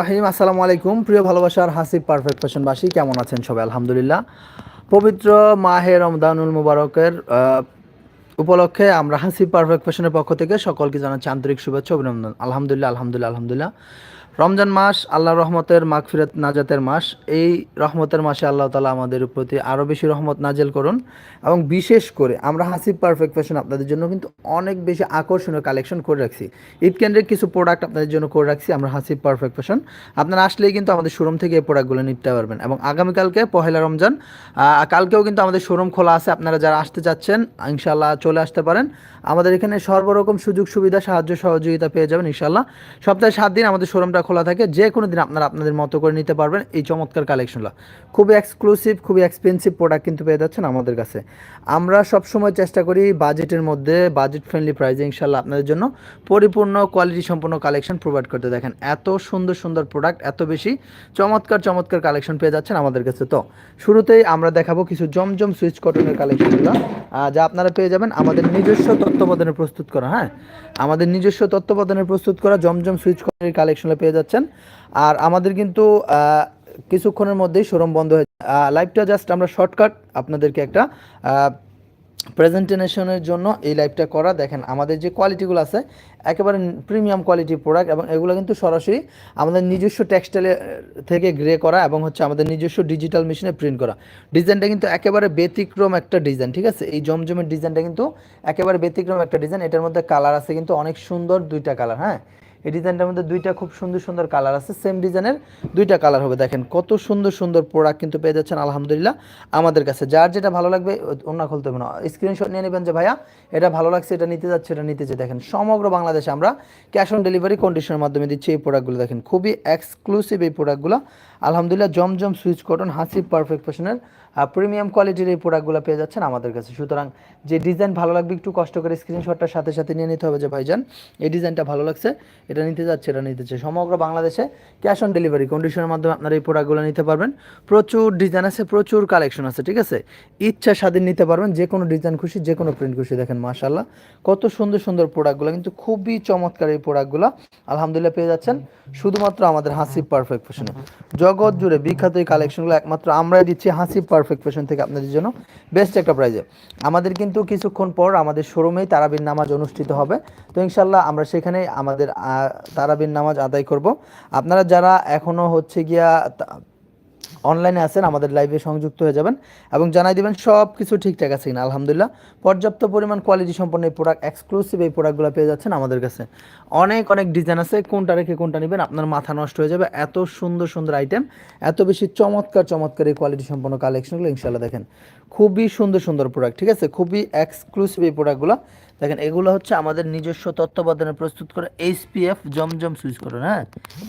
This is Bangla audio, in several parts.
রাহিম, আসসালামু আলাইকুম। প্রিয় ভালোবাসার হাসিব পারফেক্ট ফ্যাশনবাসী, কেমন আছেন সবাই? আলহামদুলিল্লাহ। পবিত্র মাহে রমদানুল মুবারকের উপলক্ষে আমরা হাসি পারফেক্ট ফ্যাশনের পক্ষ থেকে সকলকে জানাচ্ছি আন্তরিক শুভেচ্ছা, অভিনন্দন। আলহামদুলিল্লাহ আলহামদুলিল্লাহ আলহামদুলিল্লাহ। রমজান মাস আল্লাহ রহমতের মাগফিরাত নাজাতের মাস। এই রহমতের মাসে আল্লাহ তালা আমাদের প্রতি আরও বেশি রহমত নাজেল করুন এবং বিশেষ করে আমরা হাসিব পারফেক্ট ফ্যাশন আপনাদের জন্য কিন্তু অনেক বেশি আকর্ষণীয় কালেকশন করে রাখছি। ঈদ কেন্দ্রের কিছু প্রোডাক্ট আপনাদের জন্য করে রাখছি, আমরা হাসিব পারফেক্ট ফ্যাশন। আপনারা আসলেই কিন্তু আমাদের শোরুম থেকে এই প্রোডাক্টগুলো নিতে পারবেন এবং আগামীকালকে পহেলা রমজান কালকেও কিন্তু আমাদের শোরুম খোলা আছে, আপনারা যারা আসতে চাচ্ছেন ইনশাল্লাহ চলে আসতে পারেন। আমাদের এখানে সর্বরকম সুযোগ সুবিধা সাহায্য সহযোগিতা পেয়ে যাবেন ইনশাল্লাহ সপ্তাহে সাত দিন আমাদের শোরুমটা খোলা থাকে, যে কোনো দিন আপনারা আপনাদের মতো করে নিতে পারবেন এই চমৎকার কালেকশনগুলো খুবই এক্সক্লুসিভ খুবই এক্সপেন্সিভ প্রোডাক্ট কিন্তু পেয়ে যাচ্ছেন আমাদের কাছে। আমরা সবসময় চেষ্টা করি বাজেটের মধ্যে বাজেট ফ্রেন্ডলি প্রাইসে ইনশাল্লাহ আপনাদের জন্য পরিপূর্ণ কোয়ালিটি সম্পন্ন কালেকশন প্রোভাইড করতে দেখেন। এত সুন্দর সুন্দর প্রোডাক্ট এত বেশি চমৎকার চমৎকার কালেকশন পেয়ে যাচ্ছেন আমাদের কাছে তো। শুরুতেই আমরা দেখাবো কিছু জমজম সুইচ কটনের কালেকশনগুলো যা আপনারা পেয়ে যাবেন আমাদের নিজস্ব তত্ত্বাবধানে প্রস্তুত করা হ্যাঁ? আমাদের নিজস্ব তত্ত্বাবধানে প্রস্তুত করা জমজম সুইচ কটনের কালেকশনে পেয়ে যাচ্ছেন। আর আমাদের কিন্তু কিছুক্ষণের মধ্যেই শোরুম বন্ধ হয়ে লাইভটা জাস্ট আমরা শর্টকাট আপনাদেরকে একটা প্রেজেন্টেশনের জন্য এই লাইভটা করা। দেখেন, আমাদের যে কোয়ালিটিগুলো আছে, একেবারে প্রিমিয়াম কোয়ালিটি প্রোডাক্ট এবং এগুলো কিন্তু সরাসরি আমাদের নিজস্ব টেক্সটাইল থেকে গ্রে করা এবং হচ্ছে আমাদের নিজস্ব ডিজিটাল মেশিনে প্রিন্ট করা। ডিজাইনটা কিন্তু একেবারে ব্যতিক্রম একটা ডিজাইন ঠিক আছে? এই জমজমের ডিজাইনটা কিন্তু একেবারে ব্যতিক্রম একটা ডিজাইন এটার মধ্যে কালার আছে কিন্তু অনেক সুন্দর দুইটা কালার হ্যাঁ? এই ডিজাইনটার মধ্যে দুইটা খুব সুন্দর সুন্দর কালার আছে সেম ডিজাইনের দুইটা কালার হবে। দেখেন কত সুন্দর সুন্দর প্রোডাক্ট কিন্তু পেয়ে যাচ্ছেন, আলহামদুলিল্লাহ। আমাদের কাছে যার যেটা ভালো লাগবে অন্য খুলতে হবে না। স্ক্রিনশট নিয়ে নেবেন যে, ভাইয়া, এটা ভালো লাগছে, এটা নিতে যাচ্ছে, এটা নিতে চাই দেখেন, সমগ্র বাংলাদেশে আমরা ক্যাশ অন ডেলিভারি কন্ডিশনের মাধ্যমে দিচ্ছি এই প্রোডাক্টগুলো দেখেন, খুবই এক্সক্লুসিভ এই প্রোডাক্টগুলো আলহামদুলিল্লাহ, Zamzam Swiss cotton Hasib perfect ফ্যাশনের প্রিমিয়াম কোয়ালিটির এই প্রোডাক্টগুলো পেয়ে যাচ্ছেন আমাদের কাছে। সুতরাং যে ডিজাইন ভালো লাগবে, একটু কষ্ট করে স্ক্রিনশটটার সাথে সাথে নিয়ে নিতে হবে যে ভাইজান। এই ডিজাইনটা ভালো লাগছে, এটা নিতে যাচ্ছে, এটা নিতে চাই সমগ্র বাংলাদেশে ক্যাশ অন ডেলিভারি কন্ডিশনের মাধ্যমে আপনারা এই প্রোডাক্টগুলো নিতে পারবেন। প্রচুর ডিজাইন আছে, প্রচুর কালেকশন আছে, ঠিক আছে? ইচ্ছা স্বাধীন নিতে পারবেন, যে কোনো ডিজাইন খুশি, যে কোনো প্রিন্ট খুশি, দেখেন মাশাল্লাহ কত সুন্দর সুন্দর প্রোডাক্টগুলো কিন্তু খুবই চমৎকার এই প্রোডাক্টগুলো আলহামদুলিল্লাহ পেয়ে যাচ্ছেন। শুধুমাত্র আমাদের হাসিব পারফেক্ট ফ্যাশনে জগৎ জুড়ে বিখ্যাত এই কালেকশনগুলো একমাত্র আমরাই দিচ্ছি হাসিব পারফেক্ট ফ্যাশন থেকে আপনাদের জন্য বেস্ট একটা প্রাইজে আমাদের কিন্তু কিছুক্ষণ পর আমাদের শোরুমেই তারাবিন নামাজ অনুষ্ঠিত হবে। তো ইনশাল্লাহ আমরা সেখানে আমাদের তারাবিন নামাজ আদায় করব। আপনারা যারা এখনও হচ্ছে গিয়া অনলাইনে আছেন, আমাদের লাইভে সংযুক্ত হয়ে যাবেন এবং জানাই দিবেন সব কিছু ঠিকঠাক আছে কিনা, আলহামদুলিল্লাহ। পর্যাপ্ত পরিমাণ কোয়ালিটি সম্পন্ন এই প্রোডাক্ট এক্সক্লুসিভ এই প্রোডাক্টগুলো পেয়ে যাচ্ছেন আমাদের কাছে। অনেক অনেক ডিজাইন আছে, কোনটা রেখে কোনটা নেবেন, আপনার মাথা নষ্ট হয়ে যাবে। এত সুন্দর সুন্দর আইটেম এত বেশি চমৎকার চমৎকার এই কোয়ালিটি সম্পন্ন কালেকশনগুলো ইনশাল্লাহ দেখেন। খুবই সুন্দর সুন্দর প্রোডাক্ট ঠিক আছে? খুবই এক্সক্লুসিভ এই প্রোডাক্টগুলো দেখেন, এগুলো হচ্ছে আমাদের নিজস্ব তত্ত্বাবধানে প্রস্তুত করা এইচপিএফ জমজম সুইচ করুন হ্যাঁ?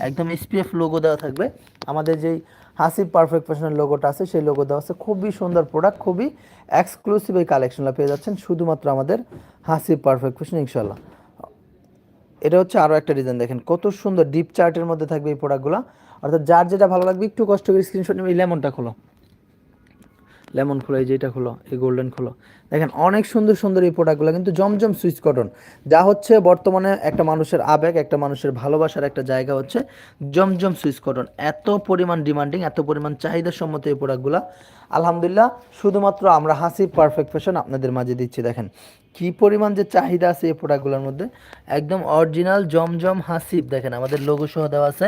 একদম এইচপিএফ লোগো দেওয়া থাকবে। আমাদের যেই হাসিব পারফেক্ট ফ্যাশনের লোগোটা আছে, সেই লোগো দেওয়া আছে। খুবই সুন্দর প্রোডাক্ট খুবই এক্সক্লুসিভ এই কালেকশনটা পেয়ে যাচ্ছেন, শুধুমাত্র আমাদের হাসিব পারফেক্ট ফ্যাশন ইনশাল্লাহ এটা হচ্ছে আরও একটা ডিজাইন দেখেন, কত সুন্দর ডিপ চার্টের মধ্যে থাকবে এই প্রোডাক্টগুলো অর্থাৎ যার যেটা ভালো লাগবে, একটু কষ্ট করে স্ক্রিনশট নেবে লেমনটা খোলো। লেমন খোলো, এই যেটা খোলো, এই গোল্ডেন খোলো। দেখেন, অনেক সুন্দর সুন্দর এই প্রোডাক্টগুলো কিন্তু জমজম সুইচ কটন। যা হচ্ছে বর্তমানে একটা মানুষের আবেগ, একটা মানুষের ভালোবাসার একটা জায়গা হচ্ছে জমজম সুইচ কটন। এত পরিমাণ ডিমান্ডিং এত পরিমাণ চাহিদা সম্মত এই প্রোডাক্টগুলো আলহামদুলিল্লাহ, শুধুমাত্র আমরা হাসি পারফেক্ট ফ্যাশন আপনাদের মাঝে দিচ্ছি, দেখেন। কি পরিমাণ যে চাহিদা আছে এই প্রোডাক্টগুলোর মধ্যে? একদম অরিজিনাল জমজম হাসিব, দেখেন আমাদের লোগো সহ দেওয়া আছে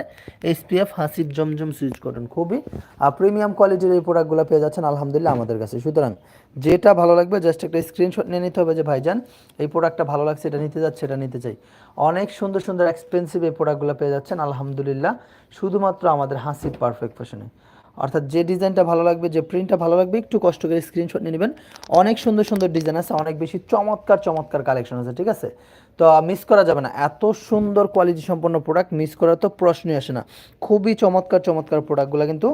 SPF Hasib Zamzam Swiss cotton খুবই আর প্রিমিয়াম কোয়ালিটির এই প্রোডাক্টগুলো পেয়ে যাচ্ছেন, আলহামদুলিল্লাহ আমাদের কাছে। সুতরাং যেটা ভালো লাগবে জাস্ট একটা স্ক্রিনশট নিয়ে নিতে হবে যে, ভাইজান, এই প্রোডাক্টটা ভালো লাগছে, এটা নিতে যাচ্ছে, এটা নিতে চাই। অনেক সুন্দর সুন্দর এক্সপেন্সিভ এই প্রোডাক্টগুলো পেয়ে যাচ্ছেন, আলহামদুলিল্লাহ, শুধুমাত্র আমাদের হাসিব পারফেক্ট ফ্যাশনে অর্থাৎ যে ডিজাইনটা ভালো লাগবে, যে প্রিন্টটা ভালো লাগবে, একটু কষ্ট করে স্ক্রিনশট নিয়ে নেবেন। অনেক সুন্দর সুন্দর ডিজাইন আছে, অনেক বেশি চমৎকার চমৎকার কালেকশন আছে, ঠিক আছে? তো মিস করা যাবে না। এত সুন্দর কোয়ালিটি সম্পন্ন প্রোডাক্ট মিস করার তো প্রশ্নই আসে না। খুবই চমৎকার চমৎকার প্রোডাক্টগুলো কিন্তু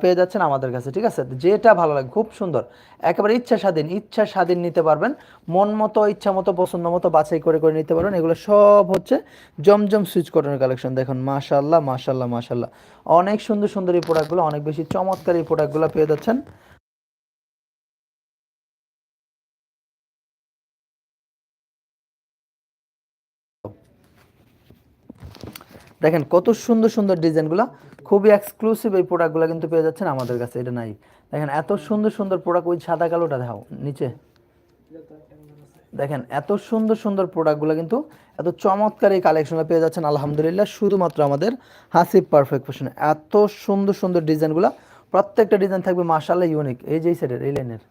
পেয়ে যাচ্ছেন আমাদের কাছে, ঠিক আছে? যেটা ভালো লাগে, খুব সুন্দর। একেবারে ইচ্ছা স্বাধীন ইচ্ছা স্বাধীন নিতে পারবেন। মন মতো, ইচ্ছা মতো, পছন্দ মতো, বাছাই করে করে নিতে পারবেন। এগুলো সব হচ্ছে জমজম সুইচ কটনের কালেকশন দেখুন। মাশাল্লাহ মাশাল্লাহ মাশাল্লাহ অনেক সুন্দর সুন্দর এই প্রোডাক্টগুলো অনেক বেশি চমৎকার এই প্রোডাক্টগুলো পেয়ে যাচ্ছেন। দেখেন কত সুন্দর সুন্দর ডিজাইনগুলো, খুবই এক্সক্লুসিভ এই প্রোডাক্টগুলো কিন্তু পেয়ে যাচ্ছেন আমাদের কাছে, এটা নাই। দেখেন এত সুন্দর সুন্দর প্রোডাক্ট ওই সাদা কালোটা দেখাও, নিচে। দেখেন এত সুন্দর সুন্দর প্রোডাক্টগুলো কিন্তু, এত চমৎকার এই কালেকশনটা পেয়ে যাচ্ছেন, আলহামদুলিল্লাহ, শুধুমাত্র আমাদের হাসিব পারফেক্ট ফ্যাশন এত সুন্দর সুন্দর ডিজাইনগুলো, প্রত্যেকটা ডিজাইন থাকবে মার্শাল্লাহ ইউনিক এই যে সেটের এই লাইনের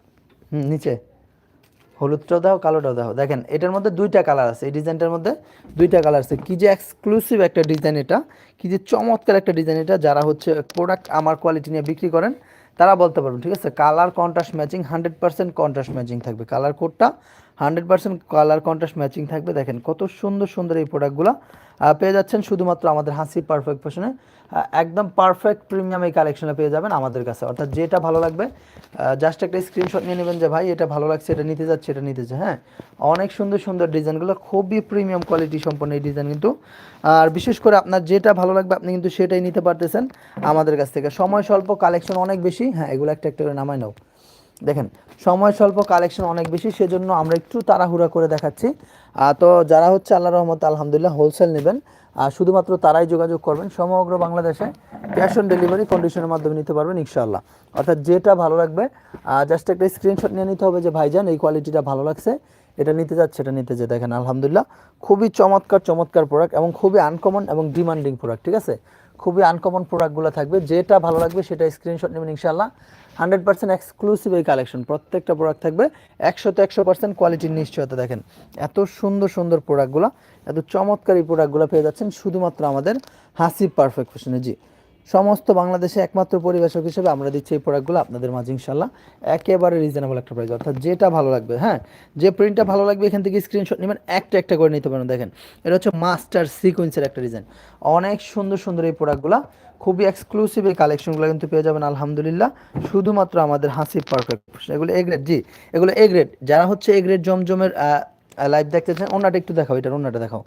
হুম, নিচে। হলুদটাও দাও, কালোটাও দাও। দেখেন, এটার মধ্যে দুইটা কালার আছে। এই ডিজাইনটার মধ্যে দুইটা কালার আছে। কী যে এক্সক্লুসিভ একটা ডিজাইন এটা, কি যে চমৎকার একটা ডিজাইন এটা, যারা হচ্ছে প্রোডাক্ট আমার কোয়ালিটি নিয়ে বিক্রি করেন, তারা বলতে পারবেন, ঠিক আছে? Colour contrast matching hundred percent contrast matching থাকবে। কালার কোডটা hundred percent colour contrast matching থাকবে। দেখেন কত সুন্দর সুন্দর এই প্রোডাক্টগুলো পেয়ে যাচ্ছেন শুধুমাত্র আমাদের হাসি পারফেক্ট ফ্যাশনে একদম পারফেক্ট প্রিমিয়াম এই কালেকশনে পেয়ে যাবেন আমাদের কাছে। অর্থাৎ যেটা ভালো লাগবে জাস্ট একটা স্ক্রিনশট নিয়ে নেবেন যে, ভাই, এটা ভালো লাগছে, এটা নিতে যাচ্ছে, এটা নিতে চাই হ্যাঁ অনেক সুন্দর সুন্দর ডিজাইনগুলো, খুবই প্রিমিয়াম কোয়ালিটি সম্পন্ন এই ডিজাইন কিন্তু। আর বিশেষ করে আপনার যেটা ভালো লাগবে, আপনি কিন্তু সেটাই নিতে পারতেছেন আমাদের কাছ থেকে। সময় স্বল্প কালেকশন অনেক বেশি। হ্যাঁ এগুলো একটা একটা করে নামাই নাও। দেখেন, সময় স্বল্প কালেকশন অনেক বেশি, সেজন্য আমরা একটু তাড়াহুড়া করে দেখাচ্ছি। তো যারা হচ্ছে আল্লাহ রহমত, আলহামদুলিল্লাহ হোলসেল নেবেন আর শুধুমাত্র তারাই যোগাযোগ করবেন। সমগ্র বাংলাদেশে ক্যাশ অন ডেলিভারি কন্ডিশনের মাধ্যমে নিতে পারবেন, ইনশাআল্লাহ। অর্থাৎ যেটা ভালো লাগবে জাস্ট একটা স্ক্রিনশট নিয়ে নিতে হবে যে, ভাইজান, এই কোয়ালিটিটা ভালো লাগছে, এটা নিতে যাচ্ছে, এটা নিতে যে, দেখেন, আলহামদুলিল্লাহ। খুবই চমৎকার চমৎকার প্রোডাক্ট এবং খুবই আনকমন এবং ডিমান্ডিং প্রোডাক্ট ঠিক আছে? খুবই আনকমন প্রোডাক্টগুলো থাকবে, যেটা ভালো লাগবে, সেটা স্ক্রিনশট নেবেন, ইনশাআল্লাহ। হান্ড্রেড পার্সেন্ট এক্সক্লুসিভ এই কালেকশন প্রত্যেকটা প্রোডাক্ট থাকবে, একশোতে একশো পার্সেন্ট কোয়ালিটির নিশ্চয়তা দেখেন। এত সুন্দর সুন্দর প্রোডাক্টগুলো এত চমৎকার প্রোডাক্টগুলো পেয়ে যাচ্ছেন শুধুমাত্র আমাদের হাসি পারফেক্ট ফ্যাশনে জি। সমস্ত বাংলাদেশে একমাত্র পরিবেশক হিসেবে আমরা দিচ্ছি এই প্রোডাক্টগুলো আপনাদের মাঝে ইনশাল্লাহ একেবারে রিজনেবল একটা প্রাইস অর্থাৎ যেটা ভালো লাগবে হ্যাঁ? যে প্রিন্টটা ভালো লাগবে, এখান থেকে স্ক্রিনশট নেবেন, একটা একটা করে নিতে পারেন। দেখেন, এটা হচ্ছে মাস্টার সিকোয়েন্সের একটা ডিজাইন অনেক সুন্দর সুন্দর এই প্রোডাক্টগুলো খুবই এক্সক্লুসিভ এই কালেকশনগুলো কিন্তু পেয়ে যাবেন, আলহামদুলিল্লাহ। শুধুমাত্র আমাদের হাসি পারফেক্ট এগুলো এ গ্রেড জি, এগুলো এ গ্রেড যারা হচ্ছে এ গ্রেড জমজমের লাইভ দেখতে চান, ওনাটা একটু দেখাও, এটার ওনাটা দেখাও।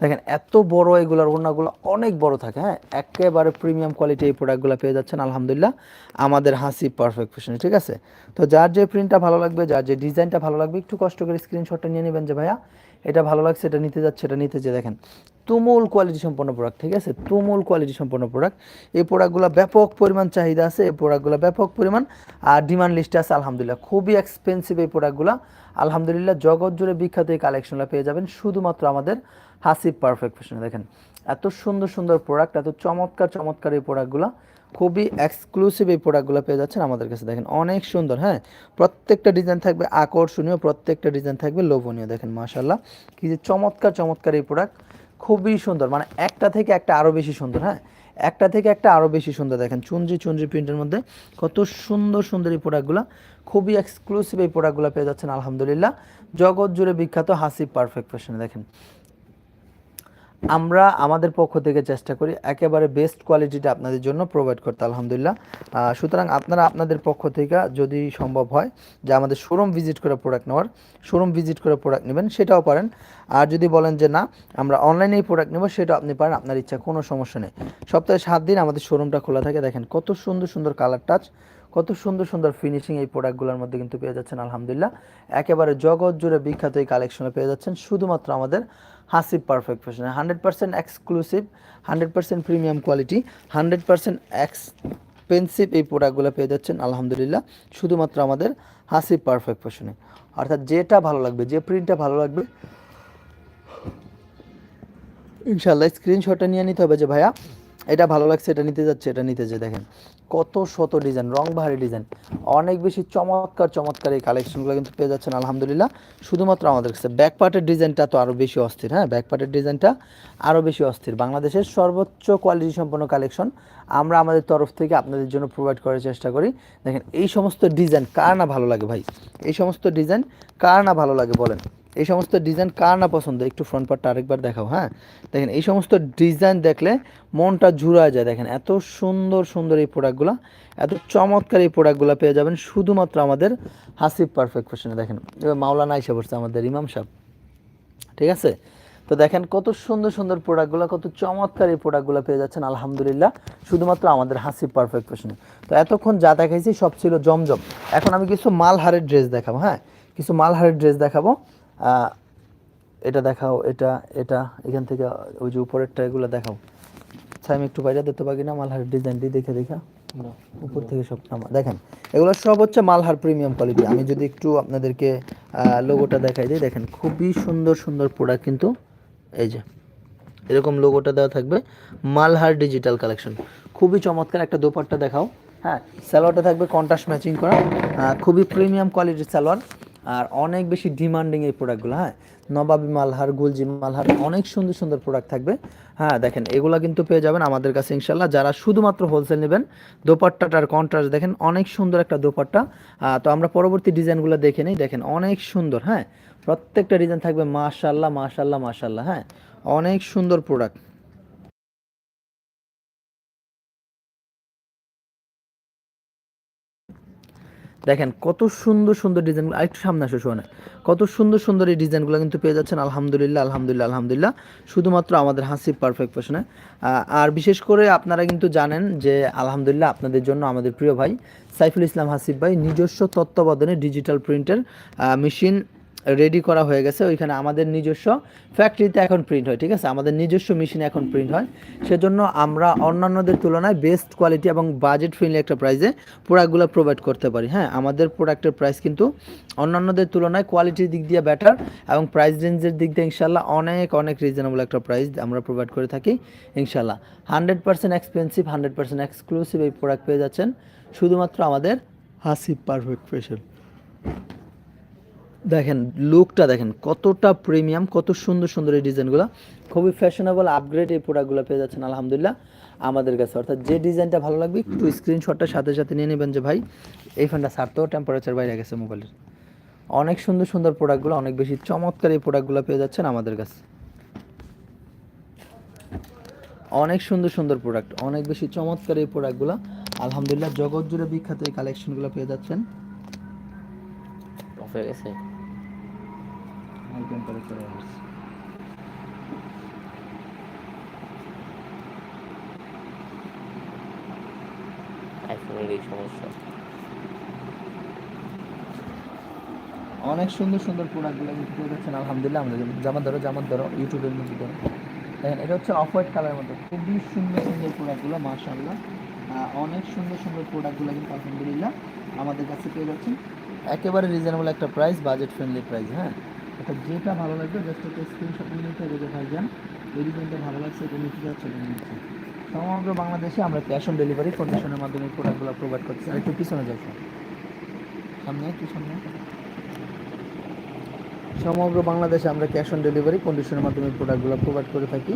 দেখেন, এত বড় এগুলোর ওনাগুলো অনেক বড় থাকে হ্যাঁ? একেবারে প্রিমিয়াম কোয়ালিটি এই প্রোডাক্টগুলো পেয়ে যাচ্ছেন, আলহামদুলিল্লাহ। আমাদের হাসি পারফেক্ট ফ্যাশনে ঠিক আছে? তো যার যে প্রিন্টটা ভালো লাগবে, যার যে ডিজাইনটা ভালো লাগবে, একটু কষ্ট করে স্ক্রিনশটটা নিয়ে নেবেন যে, ভাইয়া, এটা ভালো লাগছে, এটা নিতে যাচ্ছে, এটা নিতে যে, দেখেন, তুমুল কোয়ালিটি সম্পন্ন প্রোডাক্ট ঠিক আছে? তুমুল কোয়ালিটি সম্পন্ন প্রোডাক্ট এই প্রোডাক্টগুলো ব্যাপক পরিমাণ চাহিদা আছে, এই প্রোডাক্টগুলো ব্যাপক পরিমাণ, আর ডিমান্ড লিস্টে আছে, আলহামদুলিল্লাহ। খুবই এক্সপেন্সিভ এই প্রোডাক্টগুলো আলহামদুলিল্লাহ, জগৎ জুড়ে বিখ্যাত এই কালেকশনগুলো পেয়ে যাবেন, শুধুমাত্র আমাদের হাসিব পারফেক্ট ফ্যাশনে দেখেন, এত সুন্দর সুন্দর প্রোডাক্ট এত চমৎকার চমৎকার এই প্রোডাক্টগুলো খুবই এক্সক্লুসিভ এই প্রোডাক্টগুলো পেয়ে যাচ্ছেন আমাদের কাছে। দেখেন, অনেক সুন্দর হ্যাঁ? প্রত্যেকটা ডিজাইন থাকবে আকর্ষণীয়, প্রত্যেকটা ডিজাইন থাকবে লোভনীয়। দেখেন মাশাল্লাহ কি যে চমৎকার চমৎকার এই প্রোডাক্ট খুবই সুন্দর। মানে একটা থেকে একটা আরও বেশি সুন্দর হ্যাঁ? একটা থেকে একটা আরও বেশি সুন্দর। দেখেন চুনজি চুনজি প্রিন্টের মধ্যে কত সুন্দর সুন্দর এই প্রোডাক্টগুলো খুবই এক্সক্লুসিভ এই প্রোডাক্টগুলো পেয়ে যাচ্ছেন, আলহামদুলিল্লাহ। জগৎ জুড়ে বিখ্যাত হাসিব পারফেক্ট ফ্যাশনে দেখেন আমরা আমাদের পক্ষ থেকে চেষ্টা করি একেবারে বেস্ট কোয়ালিটিটা আপনাদের জন্য প্রোভাইড করতে, আলহামদুলিল্লাহ। সুতরাং আপনারা আপনাদের পক্ষ থেকে যদি সম্ভব হয় যে আমাদের শোরুম ভিজিট করে প্রোডাক্ট নেওয়ার শোরুম ভিজিট করে প্রোডাক্ট নেবেন, সেটাও পারেন। আর যদি বলেন যে না, আমরা অনলাইনেই প্রোডাক্ট নেব, সেটা আপনি পারেন, আপনার ইচ্ছা, কোনো সমস্যা নেই। সপ্তাহে সাত দিন আমাদের শোরুমটা খোলা থাকে। দেখেন কত সুন্দর সুন্দর কালার টাচ কত সুন্দর সুন্দর ফিনিশিং এই প্রোডাক্টগুলোর মধ্যে কিন্তু পেয়ে যাচ্ছেন, আলহামদুলিল্লাহ। একেবারে জগৎ জুড়ে বিখ্যাত এই কালেকশনে পেয়ে যাচ্ছেন শুধুমাত্র আমাদের হাসিব পারফেক্ট ফ্যাশনে hundred percent exclusive hundred percent premium quality hundred percent expensive এই প্রোডাক্টগুলো পেয়ে যাচ্ছেন, আলহামদুলিল্লাহ, শুধুমাত্র আমাদের হাসিব পারফেক্ট ফ্যাশনে অর্থাৎ যেটা ভালো লাগবে, যে প্রিন্টটা ভালো লাগবে ইনশাল্লাহ স্ক্রিনশটটা নিয়ে নিতে হবে যে ভাইয়া এটা ভালো লাগছে, এটা নিতে যাচ্ছে, এটা নিতে যে দেখেন। কত শত ডিজাইন, রং ভারী ডিজাইন। অনেক বেশি চমৎকার চমৎকার এই কালেকশনগুলো কিন্তু পেয়ে যাচ্ছেন, আলহামদুলিল্লাহ। শুধুমাত্র আমাদের কাছে। ব্যাক পার্টের ডিজাইনটা তো আরও বেশি অস্থির হ্যাঁ? ব্যাক পার্টের ডিজাইনটা আরও বেশি অস্থির। বাংলাদেশের সর্বোচ্চ কোয়ালিটি সম্পন্ন কালেকশন আমরা আমাদের তরফ থেকে আপনাদের জন্য প্রোভাইড করার চেষ্টা করি। দেখেন, এই সমস্ত ডিজাইন কার না ভালো লাগে ভাই? এই সমস্ত ডিজাইন কার না ভালো লাগে বলেন? এই সমস্ত ডিজাইন কার না পছন্দ? একটু ফ্রন্ট পার্টটা আরেকবার দেখাও হ্যাঁ? দেখেন, এই সমস্ত ডিজাইন দেখলে মনটা জুড়া যায়। দেখেন, এত সুন্দর সুন্দর এই প্রোডাক্টগুলো এত চমৎকার এই প্রোডাক্টগুলো পেয়ে যাবেন শুধুমাত্র আমাদের হাসিব পারফেক্ট ফ্যাশনে দেখেন, এবার মাওলানা এসে পড়ছে আমাদের ইমাম সাহেব, ঠিক আছে? তো দেখেন, কত সুন্দর সুন্দর প্রোডাক্টগুলো কত চমৎকার এই প্রোডাক্টগুলো পেয়ে যাচ্ছেন, আলহামদুলিল্লাহ, শুধুমাত্র আমাদের হাসিব পারফেক্ট ফ্যাশনে তো এতক্ষণ যা দেখাইছি সব ছিল জমজম। এখন আমি কিছু মালহারের ড্রেস দেখাবো হ্যাঁ? কিছু মালহারের ড্রেস দেখাবো। এটা দেখাও, এটা এটা, এখান থেকে, ওই যে উপরেরটা এগুলো দেখাও। আমি একটু বাইরে দিতে পারি না মালহারের ডিজাইনটি দেখে দেখা। উপর থেকে সব নামা দেখেন, এগুলো সব হচ্ছে মালহার প্রিমিয়াম কোয়ালিটি আমি যদি একটু আপনাদেরকে লোগোটা দেখাই দিই, দেখেন, খুবই সুন্দর সুন্দর প্রোডাক্ট কিন্তু এই যে, এরকম লোগোটা দেওয়া থাকবে মালহার ডিজিটাল কালেকশন খুবই চমৎকার একটা দোপাট্টা দেখাও। হ্যাঁ সালোয়ারটা থাকবে কন্ট্রাস্ট ম্যাচিং করা। খুবই প্রিমিয়াম কোয়ালিটির সালোয়ার। আর অনেক বেশি ডিমান্ডিং এই প্রোডাক্টগুলো হ্যাঁ? নবাবী মালহার, গুলজি মালহার অনেক সুন্দর সুন্দর প্রোডাক্ট থাকবে। হ্যাঁ দেখেন, এগুলো কিন্তু পেয়ে যাবেন আমাদের কাছে ইনশাল্লাহ যারা শুধুমাত্র হোলসেল নেবেন, দোপাট্টাটার কন্ট্রাস্ট দেখেন, অনেক সুন্দর একটা দোপাট্টা। তো আমরা পরবর্তী ডিজাইনগুলো দেখে নিই। দেখেন, অনেক সুন্দর হ্যাঁ? প্রত্যেকটা ডিজাইন থাকবে মাশাল্লাহ মাশাল্লাহ মাশাল্লাহ হ্যাঁ? অনেক সুন্দর প্রোডাক্ট দেখেন, কত সুন্দর সুন্দর ডিজাইন আরেকটু সামনে আসো, শোনে। কত সুন্দর সুন্দর এই ডিজাইনগুলো কিন্তু পেয়ে যাচ্ছেন, আলহামদুলিল্লাহ আলহামদুলিল্লাহ আলহামদুলিল্লাহ। শুধুমাত্র আমাদের হাসি পারফেক্ট ফ্যাশনে আর বিশেষ করে আপনারা কিন্তু জানেন যে, আলহামদুলিল্লাহ, আপনাদের জন্য আমাদের প্রিয় ভাই সাইফুল ইসলাম হাসিফ ভাই নিজস্ব তত্ত্বাবধানে ডিজিটাল প্রিন্টের মেশিন রেডি করা হয়ে গেছে। ওইখানে আমাদের নিজস্ব ফ্যাক্টরিতে এখন প্রিন্ট হয়, ঠিক আছে? আমাদের নিজস্ব মেশিনে এখন প্রিন্ট হয়। সেজন্য আমরা অন্যান্যদের তুলনায় বেস্ট কোয়ালিটি এবং বাজেট ফ্রেন্ডলি একটা প্রাইসে প্রোডাক্টগুলো প্রোভাইড করতে পারি। হ্যাঁ আমাদের প্রোডাক্টের প্রাইস কিন্তু অন্যান্যদের তুলনায় কোয়ালিটির দিক দিয়ে বেটার এবং প্রাইস রেঞ্জের দিক দিয়ে ইনশাল্লাহ অনেক অনেক রিজনেবল একটা প্রাইস আমরা প্রোভাইড করে থাকি ইনশাল্লাহ hundred percent expensive hundred percent exclusive এই প্রোডাক্ট পেয়ে যাচ্ছেন। শুধুমাত্র আমাদের হাসি পারফেক্ট ফ্যাশন দেখেন লুকটা দেখেন, কতটা প্রিমিয়াম কত সুন্দর সুন্দর এই ডিজাইনগুলো খুবই ফ্যাশনেবল আপগ্রেড এই প্রোডাক্টগুলো পেয়ে যাচ্ছেন, আলহামদুলিল্লাহ, আমাদের কাছে। অর্থাৎ যে ডিজাইনটা ভালো লাগবে, একটু স্ক্রিনশটটা সাথে সাথে নিয়ে নেবেন যে, ভাই, এই ফ্যানটা ছাড়তেও টেম্পারেচার বাইরে গেছে মোবাইলের অনেক সুন্দর সুন্দর প্রোডাক্টগুলো অনেক বেশি চমৎকার এই প্রোডাক্টগুলো পেয়ে যাচ্ছেন আমাদের কাছে। অনেক সুন্দর সুন্দর প্রোডাক্ট অনেক বেশি চমৎকার এই প্রোডাক্টগুলো আলহামদুলিল্লাহ জগৎ জুড়ে বিখ্যাত এই কালেকশনগুলো পেয়ে যাচ্ছেন। গেছে? আইফোনের এই সমস্যা। অনেক সুন্দর সুন্দর প্রোডাক্টগুলো কিন্তু যাচ্ছেন আলহামদুলিল্লাহ। আমাদের জামা ধরো জামা ধরো ইউটিউবের মধ্যে ধরো। দেখেন এটা হচ্ছে অফ হোয়াইট কালারের মধ্যে খুবই সুন্দর সুন্দর প্রোডাক্টগুলো মাশাআল্লাহ। আহ, অনেক সুন্দর সুন্দর প্রোডাক্টগুলো কিন্তু আলহামদুলিল্লাহ আমাদের কাছে পেয়ে যাচ্ছেন। একেবারে রিজনেবল একটা প্রাইস বাজেট ফ্রেন্ডলি প্রাইস হ্যাঁ? এটা যেটা ভালো লাগবে জাস্ট একটা স্ক্রিনশট নিয়ে নিতে হবে যে ভাইজান, এই ভালো লাগছে এটা নিতে যাচ্ছে নিচ্ছে সমগ্র বাংলাদেশে আমরা ক্যাশ অন ডেলিভারি কন্ডিশনের মাধ্যমে প্রোডাক্টগুলো প্রোভাইড করছি আর একটু পিছনে যাই সামনে, একটু সামনে। সমগ্র বাংলাদেশে আমরা ক্যাশ অন ডেলিভারি কন্ডিশনের মাধ্যমে প্রোডাক্টগুলো প্রোভাইড করে থাকি।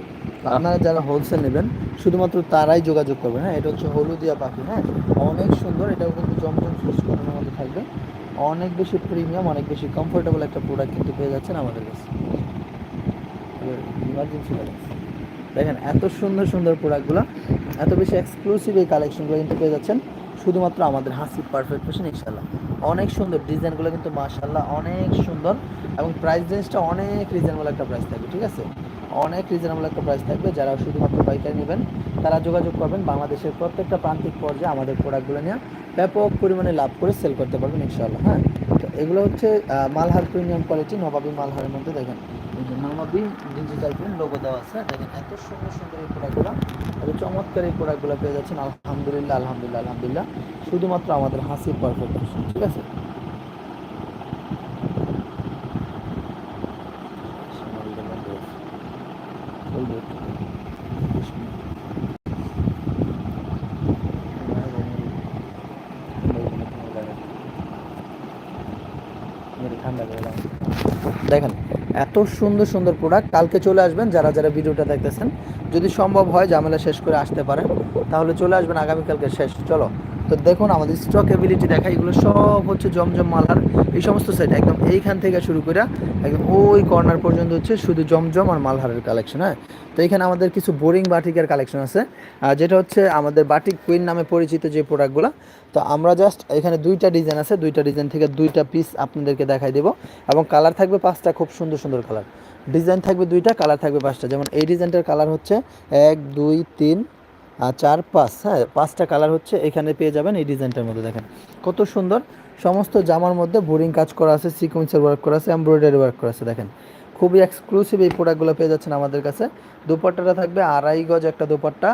আপনারা যারা হোলসেল নেবেন, শুধুমাত্র তারাই যোগাযোগ করবেন হ্যাঁ? এটা হচ্ছে হলুদিয়া পাখি হ্যাঁ? অনেক সুন্দর, এটাও কিন্তু জমজম সুইচ কটনের মধ্যে থাকবে। অনেক বেশি প্রিমিয়াম অনেক বেশি কমফোর্টেবল একটা প্রোডাক্ট কিন্তু পেয়ে যাচ্ছেন আমাদের কাছে। ইমার্জেন্সি দেখেন, এত সুন্দর সুন্দর প্রোডাক্টগুলো এত বেশি এক্সক্লুসিভ এই কালেকশনগুলো কিন্তু পেয়ে যাচ্ছেন। শুধুমাত্র আমাদের হাসি পারফেক্ট ফ্যাশন ইনশাল্লাহ অনেক সুন্দর ডিজাইনগুলো কিন্তু মাশাল্লাহ অনেক সুন্দর এবং প্রাইস রেঞ্জটা অনেক রিজনেবল একটা প্রাইস থাকবে, ঠিক আছে? অনেক রিজনেবল একটা প্রাইস থাকবে। যারা শুধুমাত্র পাইকারি নেবেন, তারা যোগাযোগ করবেন বাংলাদেশের প্রত্যেকটা প্রান্তিক পর্যায়ে আমাদের প্রোডাক্টগুলো নিয়ে। ব্যাপক পরিমাণে লাভ করে সেল করতে পারবেন ইনশাআল্লাহ হ্যাঁ? তো এগুলো হচ্ছে মালহার প্রিমিয়াম কোয়ালিটি নবাবী মালহারের মধ্যে দেখেন। এই যে নবাবী ডিজিটাল প্রিন্ট লোগো দেওয়া আছে দেখেন এত সুন্দর সুন্দর এই প্রোডাক্টগুলো এত চমৎকার এই প্রোডাক্টগুলো পেয়ে যাচ্ছেন, আলহামদুলিল্লাহ আলহামদুলিল্লাহ আলহামদুলিল্লাহ। শুধুমাত্র আমাদের হাসি পারফেক্ট ঠিক আছে বলব ঠান্ডা করে দাও। দেখেন এত সুন্দর সুন্দর প্রোডাক্ট কালকে চলে আসবেন যারা যারা ভিডিওটা দেখতেছেন। যদি সম্ভব হয় ঝামেলা শেষ করে আসতে পারেন, তাহলে চলে আসবেন আগামীকালকে শেষ। চলো। তো দেখুন, আমাদের স্টক এবিলিটি দেখা, এগুলো সব হচ্ছে জমজম মালার, এই সমস্ত সাইড একদম এইখান থেকে শুরু করে একদম ওই কর্নার পর্যন্ত হচ্ছে শুধু জমজম আর মালহারের কালেকশন হ্যাঁ? তো এখানে আমাদের কিছু বোরিং বাটিকের কালেকশন আছে। যেটা হচ্ছে আমাদের বাটিক কুইন নামে পরিচিত যে প্রোডাক্টগুলো তো আমরা জাস্ট এখানে দুইটা ডিজাইন আছে, দুইটা ডিজাইন থেকে দুইটা পিস আপনাদেরকে দেখাই দেবো। এবং কালার থাকবে পাঁচটা খুব সুন্দর সুন্দর কালার ডিজাইন থাকবে দুইটা কালার থাকবে পাঁচটা। যেমন এই ডিজাইনটার কালার হচ্ছে এক, দুই, তিন আর চার পাঁচ হ্যাঁ পাঁচটা কালার হচ্ছে এখানে পেয়ে যাবেন এই ডিজাইনটার মধ্যে দেখেন। কত সুন্দর। সমস্ত জামার মধ্যে বোরিং কাজ করা আছে সিকোয়েন্সের ওয়ার্ক করা আছে এমব্রয়ডারি ওয়ার্ক করা আছে, দেখেন। খুবই এক্সক্লুসিভ এই প্রোডাক্টগুলো পেয়ে যাচ্ছেন আমাদের কাছে। দুপাট্টাটা থাকবে আড়াই গজ একটা দুপাট্টা,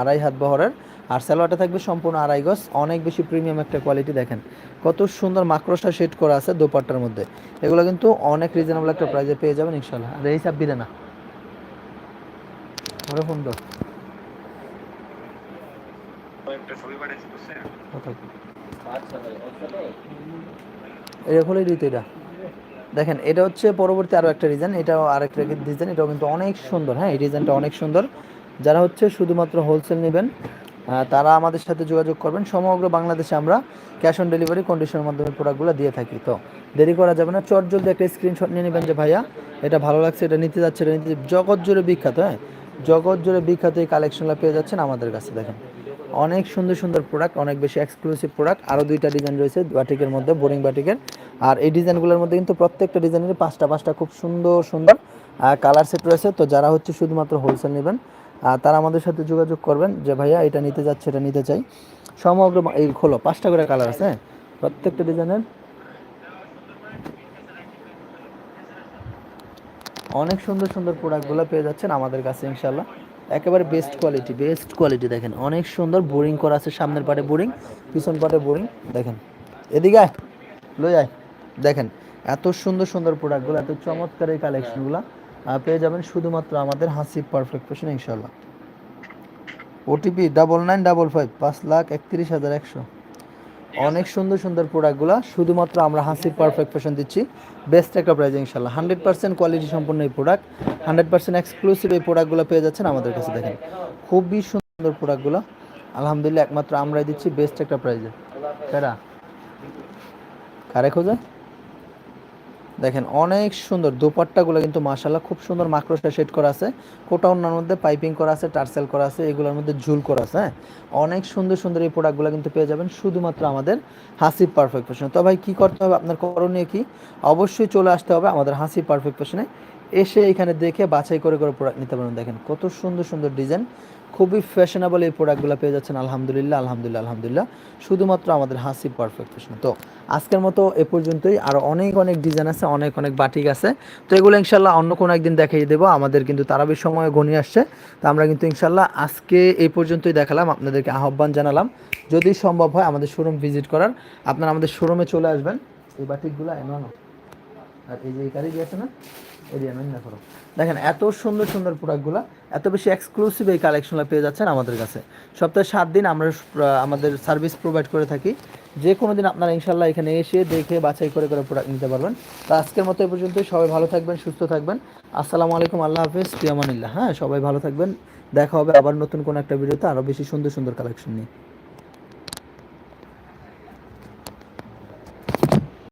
আড়াই হাত বহরের। আর সালোয়ারটা থাকবে সম্পূর্ণ আড়াই গজ, অনেক বেশি প্রিমিয়াম একটা কোয়ালিটি দেখেন। কত সুন্দর মাকড়সা সেট করা আছে দোপাট্টার মধ্যে। এগুলো কিন্তু অনেক রিজনেবল একটা প্রাইসে পেয়ে যাবেন ইনশাল্লাহ আর এই সাব বিদে না। কথা বল। এটা। দেখেন, এটা হচ্ছে পরবর্তী আরও একটা ডিজাইন এটাও আরেকটা ডিজাইন এটাও কিন্তু অনেক সুন্দর হ্যাঁ এই ডিজাইনটা অনেক সুন্দর। যারা হচ্ছে শুধুমাত্র হোলসেল নেবেন তারা আমাদের সাথে যোগাযোগ করবেন। সমগ্র বাংলাদেশে আমরা ক্যাশ অন ডেলিভারি কন্ডিশনের মাধ্যমে প্রোডাক্টগুলো দিয়ে থাকি, তো দেরি করা যাবে না। চট জলদি একটা স্ক্রিনশট নিয়ে নেবেন যে, ভাইয়া, এটা ভালো লাগছে, এটা নিতে যাচ্ছে, এটা নিতে জগৎ জুড়ে বিখ্যাত হ্যাঁ জগৎ জুড়ে বিখ্যাত এই কালেকশনগুলো পেয়ে যাচ্ছেন আমাদের কাছে, দেখেন। অনেক সুন্দর সুন্দর প্রোডাক্ট অনেক বেশি এক্সক্লুসিভ প্রোডাক্ট আরও দুইটা ডিজাইন রয়েছে, বাটিকের মধ্যে বোরিং বাটিকের। আর এই ডিজাইনগুলোর মধ্যে কিন্তু প্রত্যেকটা ডিজাইনের পাঁচটা পাঁচটা খুব সুন্দর সুন্দর কালার সেট রয়েছে। তো যারা হচ্ছে শুধুমাত্র হোলসেল নেবেন তারা আমাদের সাথে যোগাযোগ করবেন যে, ভাইয়া, এটা নিতে যাচ্ছে, এটা নিতে চাই। সমগ্র এই খোলো, পাঁচটা করে কালার আছে হ্যাঁ? প্রত্যেকটা ডিজাইনের অনেক সুন্দর সুন্দর প্রোডাক্টগুলো পেয়ে যাচ্ছেন আমাদের কাছে ইনশাল্লাহ একেবারে বেস্ট কোয়ালিটি বেস্ট কোয়ালিটি দেখেন। অনেক সুন্দর বোরিং করা আছে সামনের পাটে বোরিং, পিছন পাটে বোরিং, দেখেন। এদিকে আয়, লই আয়। দেখেন, এত সুন্দর সুন্দর প্রোডাক্টগুলো এত চমৎকার এই কালেকশনগুলো পেয়ে যাবেন শুধুমাত্র আমাদের হাসি পারফেক্ট ফ্যাশন ইনশাল্লাহ OTP double nine double five পাঁচ লাখ একত্রিশ হাজার একশো। অনেক সুন্দর সুন্দর প্রোডাক্টগুলো শুধুমাত্র আমরা হাসির পারফেক্ট ফ্যাশন দিচ্ছি। বেস্ট একটা প্রাইজ ইনশাল্লাহ হান্ড্রেড পার্সেন্ট কোয়ালিটি সম্পন্ন এই প্রোডাক্ট হান্ড্রেড পার্সেন্ট এক্সক্লুসিভ এই প্রোডাক্টগুলো পেয়ে যাচ্ছেন আমাদের কাছে দেখেন। খুবই সুন্দর প্রোডাক্টগুলো আলহামদুলিল্লাহ, একমাত্র আমরাই দিচ্ছি বেস্ট একটা প্রাইজে কারা? কারে খোঁজে? দেখেন অনেক সুন্দর, দোপাট্টাগুলো কিন্তু মাশাল্লাহ খুব সুন্দর মাকড়সা সেট করা আছে। কোটা মধ্যে পাইপিং করা আছে, টার্সেল করা আছে, এগুলোর মধ্যে ঝুল করা আছে হ্যাঁ? অনেক সুন্দর সুন্দর এই প্রোডাক্টগুলো কিন্তু পেয়ে যাবেন শুধুমাত্র আমাদের হাসি পারফেক্ট ফ্যাশনে তো ভাই, কী করতে হবে? আপনার করণীয় কি? অবশ্যই চলে আসতে হবে আমাদের হাসি পারফেক্ট ফ্যাশনে এসে এখানে দেখে বাছাই করে করে প্রোডাক্ট নিতে পারেন দেখেন কত সুন্দর সুন্দর ডিজাইন খুবই ফ্যাশনেবল এই প্রোডাক্টগুলো পেয়ে যাচ্ছেন, আলহামদুলিল্লাহ আলহামদুলিল্লাহ আলহামদুলিল্লাহ। শুধুমাত্র আমাদের হাসি পারফেক্ট ফ্যাশন তো আজকের মতো এ পর্যন্তই। আরও অনেক অনেক ডিজাইন আছে, অনেক অনেক বাটিক আছে। তো এগুলো ইনশাল্লাহ অন্য কোনো একদিন দেখিয়ে দেবো। আমাদের কিন্তু তারাবির সময় ঘনিয়ে আসছে। তো আমরা কিন্তু ইনশাল্লাহ আজকে এই পর্যন্তই দেখালাম। আপনাদেরকে আহ্বান জানালাম, যদি সম্ভব হয় আমাদের শোরুম ভিজিট করার। আপনারা আমাদের শোরুমে চলে আসবেন। এই বাটিকগুলো এনো আনো। আর এই যে এই আছে না এরিয়া নয় করো দেখেন, এত সুন্দর সুন্দর প্রোডাক্টগুলো, এত বেশি এক্সক্লুসিভ এই কালেকশনগুলো পেয়ে যাচ্ছেন আমাদের কাছে। সপ্তাহে সাত দিন আমরা, আমাদের সার্ভিস প্রোভাইড করে থাকি। যে কোনো দিন আপনারা ইনশাল্লাহ এখানে এসে দেখে বাছাই করে করে প্রোডাক্ট নিতে পারবেন। তো আজকের মতো এ পর্যন্ত সবাই ভালো থাকবেন, সুস্থ থাকবেন। আসসালামু আলাইকুম, আল্লাহ হাফিজ। পিয়ামানিল্লাহ হ্যাঁ সবাই ভালো থাকবেন। দেখা হবে আবার নতুন কোনো একটা ভিডিওতে আরও বেশি সুন্দর সুন্দর কালেকশন নিয়ে।